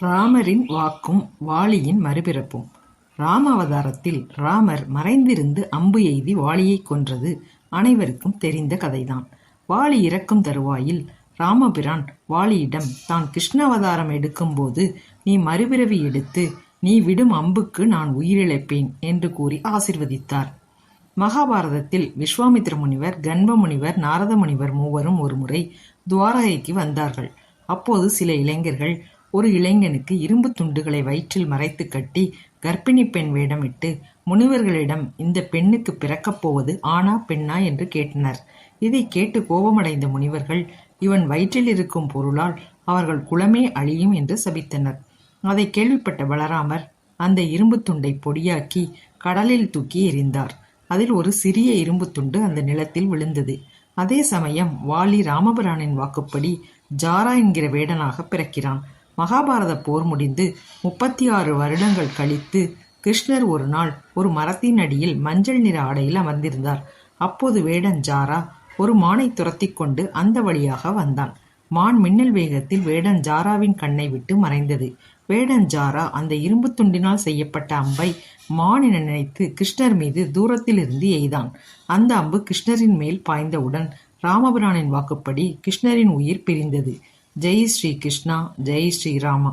ராமரின் வாக்கும் வாலியின் மறுபிறப்பும் ராமாவதாரத்தில் ராமர் மறைந்திருந்து அம்பு எய்தி வாலியைக் கொன்றது அனைவருக்கும் தெரிந்த கதைதான். வாலி இறக்கும் தருவாயில் ராமபிரான் வாலியிடம் தான் கிருஷ்ணாவதாரம் எடுக்கும்போது நீ மறுபிறவி எடுத்து நீ விடும் அம்புக்கு நான் உயிரிழப்பேன் என்று கூறி ஆசிர்வதித்தார். மகாபாரதத்தில் விஸ்வாமித்திர முனிவர், கண்ப முனிவர், நாரத முனிவர் மூவரும் ஒருமுறை துவாரகைக்கு வந்தார்கள். அப்போது சில இளைஞர்கள் ஒரு இளைஞனுக்கு இரும்பு துண்டுகளை வயிற்றில் மறைத்துக் கட்டி கர்ப்பிணிப் பெண் வேடமிட்டு முனிவர்களிடம் இந்தப் பெண்ணுக்குப் பிறக்கப் போவது ஆணா பெண்ணா என்று கேட்டனர். இதை கேட்டு கோபமடைந்த முனிவர்கள் இவன் வயிற்றில் இருக்கும் பொருளால் அவர்கள் குலமே அழியும் என்று சபித்தனர். அதை கேள்விப்பட்ட பலராமர் அந்த இரும்புத் துண்டை பொடியாக்கி கடலில் தூக்கி எறிந்தார். அதில் ஒரு சிறிய இரும்புத் துண்டு அந்த நிலத்தில் விழுந்தது. அதே சமயம் வாலி ராமபிரானின் வாக்குப்படி ஜாரா என்கிற வேடனாகப் பிறக்கிறான். மகாபாரதப் போர் முடிந்து முப்பத்தி ஆறு வருடங்கள் கழித்து கிருஷ்ணர் ஒரு நாள் ஒரு மரத்தின் அடியில் மஞ்சள் நிற ஆடையில் அமர்ந்திருந்தார். அப்போது வேடன் ஜாரா ஒரு மானை துரத்தி கொண்டு அந்த வழியாக வந்தான். மான் மின்னல் வேகத்தில் வேடன் ஜாராவின் கண்ணை விட்டு மறைந்தது. வேடன் ஜாரா அந்த இரும்புத் துண்டினால் செய்யப்பட்ட அம்பை மான் என நினைத்து கிருஷ்ணர் மீது தூரத்திலிருந்து எய்தான். அந்த அம்பு கிருஷ்ணரின் மேல் பாய்ந்தவுடன் ராமபிரானின் வாக்குப்படி கிருஷ்ணரின் உயிர் பிரிந்தது. ஜெய் ஸ்ரீ கிருஷ்ணா ஜெய் ஸ்ரீ ஸ்ரீராமா